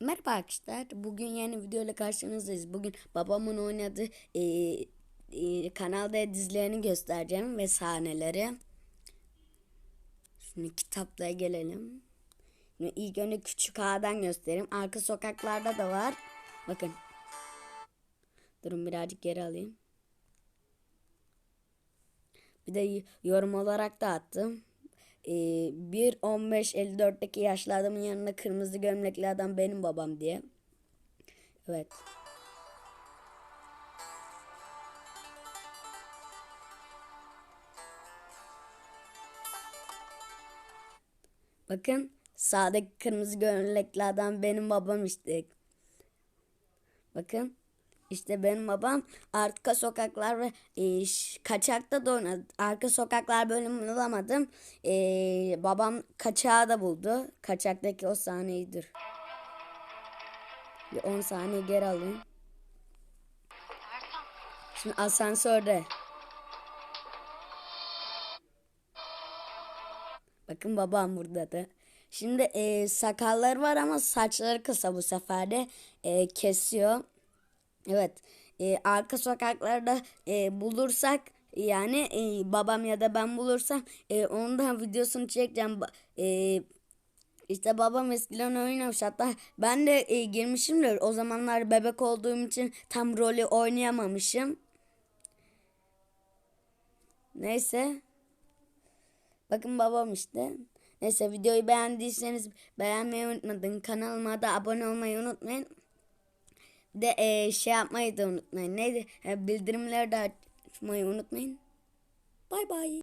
Merhaba arkadaşlar. Bugün yeni video ile karşınızdayız. Bugün babamın oynadığı e, e, kanalda dizilerini göstereceğim ve sahneleri. Şimdi kitaplara gelelim. Şimdi ilk önce küçük ağadan göstereyim. Arka sokaklarda da var. Bakın. Durun birazcık geri alayım. Bir de yorum olarak da attım. Ee, 1.15-54'teki yaşlı adamın yanında kırmızı gömlekli adam benim babam diye. Evet. Bakın sağdaki kırmızı gömlekli adam benim babam işte. Bakın işte benim babam arka sokaklar ve e, kaçakta da oynadı. Arka sokaklar bölümünü bulamadım. E, babam kaçağı da buldu. Kaçaktaki o sahneyidir. Bir 10 saniye geri alayım. Şimdi asansörde. Bakın babam burada da. Şimdi e, sakalları var ama saçları kısa bu sefer de e, kesiyor. Evet. e, arka sokaklarda e, bulursak yani e, babam ya da ben bulursam e, ondan videosunu çekeceğim. E, işte babam eskiden oynamış hatta ben de e, girmişimdir. O zamanlar bebek olduğum için tam rolü oynayamamışım. Neyse. Bakın babam işte. Neyse videoyu beğendiyseniz beğenmeyi unutmayın. Kanalıma da abone olmayı unutmayın. De eee, şey yapmayı da unutmayın. Neydi? E, bildirimleri de açmayı unutmayın. Bay bay.